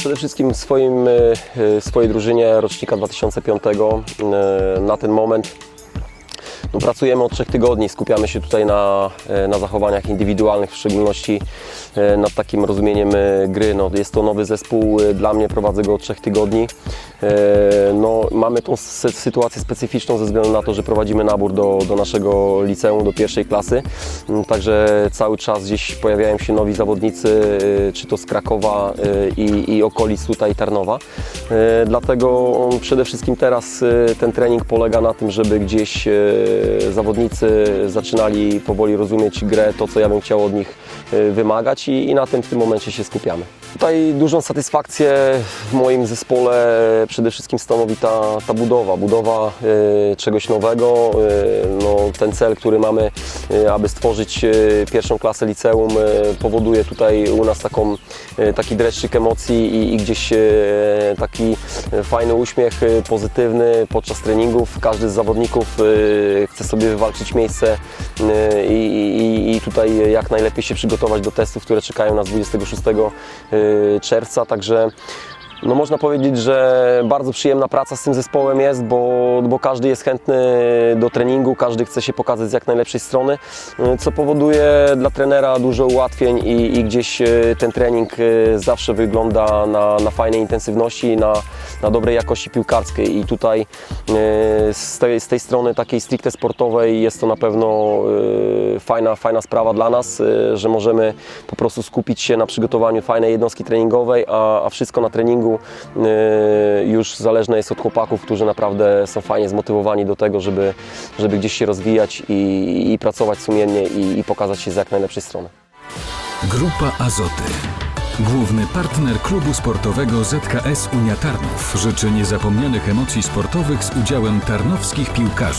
przede wszystkim swoim, e, e, swojej drużynie rocznika 2005 e, na ten moment no, pracujemy od trzech tygodni, skupiamy się tutaj na, e, na zachowaniach indywidualnych, w szczególności e, nad takim rozumieniem e, gry. No, jest to nowy zespół, dla mnie prowadzę go od trzech tygodni. No, mamy tą sy- sytuację specyficzną ze względu na to, że prowadzimy nabór do, do naszego liceum, do pierwszej klasy. Mm, Także cały czas gdzieś pojawiają się nowi zawodnicy, czy to z Krakowa i, i okolic tutaj Tarnowa. Dlatego przede wszystkim teraz ten trening polega na tym, żeby gdzieś zawodnicy zaczynali powoli rozumieć grę, to co ja bym chciał od nich e, wymagać i, i na tym w tym momencie się skupiamy. Tutaj dużą satysfakcję w moim zespole przede wszystkim stanowi ta, ta budowa, budowa e, czegoś nowego, e, no, ten cel, który mamy, e, aby stworzyć e, pierwszą klasę liceum e, powoduje tutaj u nas taką, e, taki dreszczyk emocji i, i gdzieś e, taki fajny uśmiech e, pozytywny podczas treningów. Każdy z zawodników e, chce sobie wywalczyć miejsce e, i, i, tutaj jak najlepiej się przygotować do testów, które czekają nas 26 e, czerwca, także no można powiedzieć, że bardzo przyjemna praca z tym zespołem jest, bo, bo każdy jest chętny do treningu, każdy chce się pokazać z jak najlepszej strony, co powoduje dla trenera dużo ułatwień i, i gdzieś e, ten trening e, zawsze wygląda na, na fajnej intensywności na, na dobrej jakości piłkarskiej. I tutaj e, z tej, z tej strony takiej stricte sportowej jest to na pewno fajna, fajna sprawa dla nas, że możemy po prostu skupić się na przygotowaniu fajnej jednostki treningowej, a, a wszystko na treningu e, już zależne jest od chłopaków, którzy naprawdę są fajnie zmotywowani do tego, żeby, żeby gdzieś się rozwijać i, i pracować sumiennie i, i pokazać się z jak najlepszej strony. Grupa Azoty. Główny partner klubu sportowego ZKS Unia Tarnów życzy niezapomnianych emocji sportowych z udziałem tarnowskich piłkarzy.